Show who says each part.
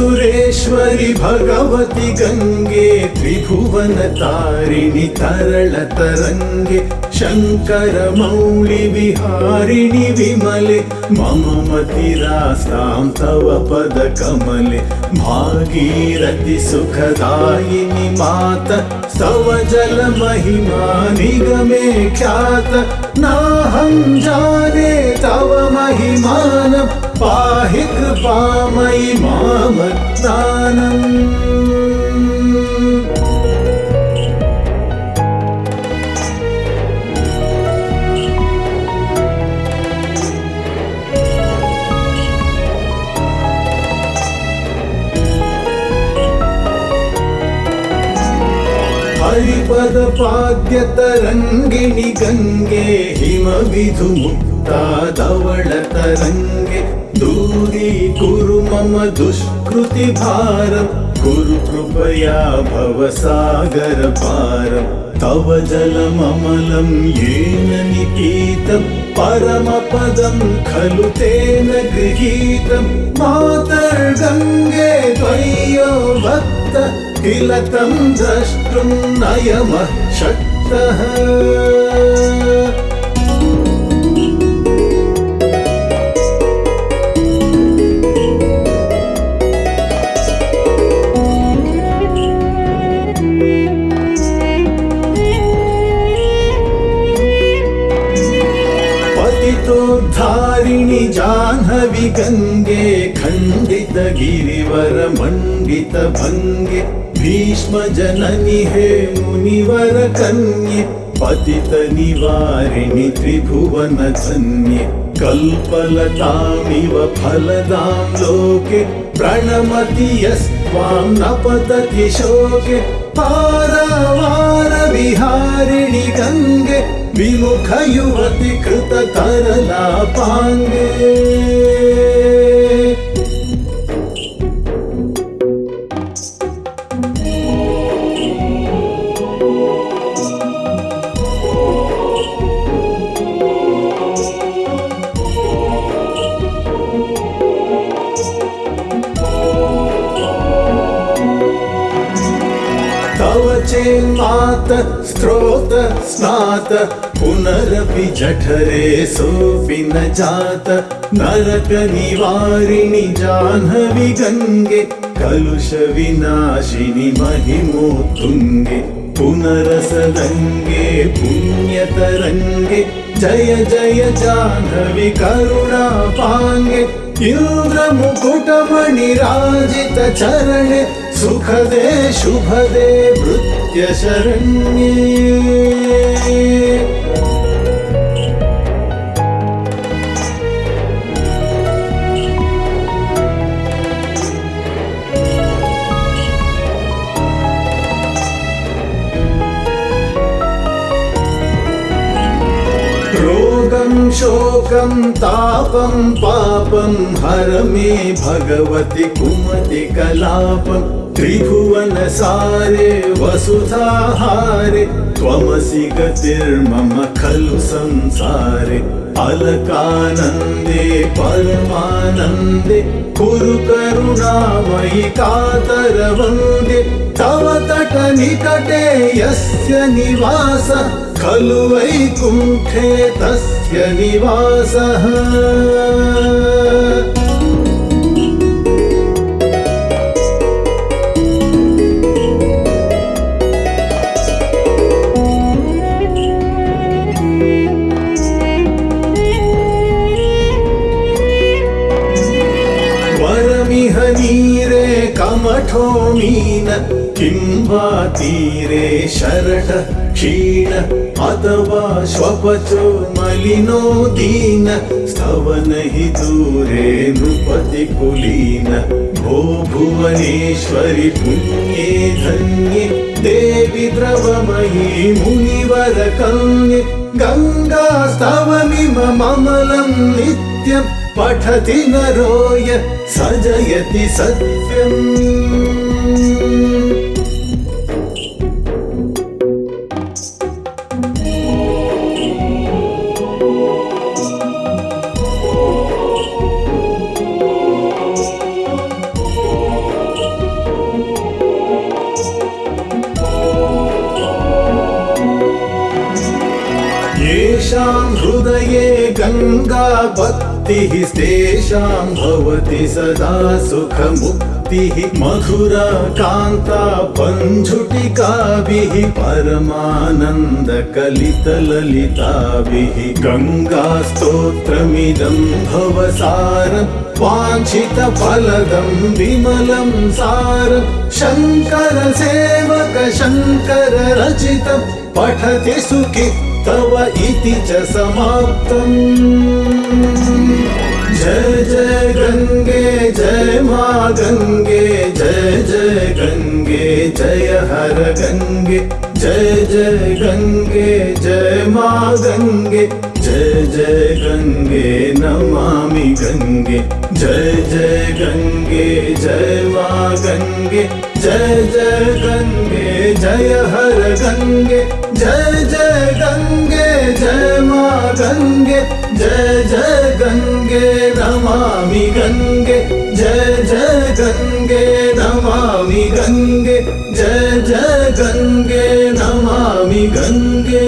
Speaker 1: त्रिपुरसुरेश्वरि भगवति गङ्गे त्रिभुवनतारिणि तरलतरङ्गे शङ्करमौलिविहारिणि विमले मम मतिरास्तां तव पदकमले भागीरथि सुखदायिनि मात स्तव जलमहिमा निगमे ख्यात नाहं जाने तव महिमानं पाहि कृपामयि मामज्ञानम् పద పాద్యతరంగిణి గంగే హిమ విధు ముక్తాదవళ తరంగే. దూరీ కురు మమ దుష్కృతి భారం. కురు కృపయా భవ సాగర పారం. తవ జలమమలం ఏన నికేతం పరమ పదం ఖలు తేన గృహీతం. మాతర్గంగే ద్వయో భక్త तं द्रष्टुं नयमः शक्तः ಧಾರಿಣಿ ಜಾಹ್ನವಿ ಗಂಗೆ ಖಂಡಿತ ಗಿರಿವರ ಮಂಡಿತ ಭಂಗೆ ಭೀಷ್ಮ ಜನನಿ ಹೇ ಮುನಿವರ ಕನ್ಯೆ ಪತಿತ ನಿವಾರಿಣಿ ತ್ರಿಭುವನ ಧನ್ಯೆ ಕಲ್ಪಲತಾಮಿವ ಫಲದಾಂ ಲೋಕೆ ಪ್ರಣಮತಿ ಯಸ್ವಾಂ ನ ಪತತಿ ಶೋಕೆ ಪಾರವಾರ ವಿಹಾರಿಣಿ ಗಂಗೆ पारावार विहारिणि गङ्गे विमुखयुवति कृततरलापाङ्गे तव चेन्मात स्त्रोत स्नात पुनरपि जठरे सोऽपि न जात नरक निवारिणि जाह्नवि गङ्गे कलुष विनाशिनि महिमोत्तुङ्गे पुनरसदङ्गे पुण्यतरङ्गे जय जय जाह्नवि करुणापाङ्गे इन्द्रमुकुटमणिराजित चरणे सुखदे शुभदे भृत्य शोकं तापं पापम हर मे भगवती कुमति कलापं। त्रिभुवनसारे वसुधाहारे त्वमसि गतिर्मम खलु संसारे। अलकानन्दे परमानन्दे कुरु करुणामयि कातरवन्दे तव तटनिकटे यस्य निवास खलु वैकुण्ठे तस्य निवासः कमठो मीन किं वा तीरे शरट क्षीण अथवा श्वपचो मलिनो दीन स्तवन हि दूरे नृपति कुलीन भो भुवनेश्वरि पुण्ये धन्ये देवि द्रवमयी मुनिवर कन्ये गङ्गा स्तवमिममलं नित्यं पठति नरो य सजयति सत्यम्। येषां हृदये भक्तिः तेषां भवति सदा सुखमुक्तिः मधुरा कान्ता पञ्झुटिकाभिः परमानन्दकलितललिताभिः गङ्गास्तोत्रमिदं भवसारं वाञ्छितफलदं विमलं सारं शङ्करसेवक शङ्कर रचितं पठति सुखि तव इति च समाप्तम्। गङ्गे जय जय गङ्गे जय हर गङ्गे जय जय गङ्गे जय मा गङ्गे जय जय गङ्गे नमामि गङ्गे जय जय गङ्गे जय मा गङ्गे जय जय गङ्गे जय हर गङ्गे जय जय गङ्गे जय मा गङ्गे जय जय गङ्गे नमामि गङ्गे जय जय गङ्गे नमामि गङ्गे जय जय गङ्गे नमामि गङ्गे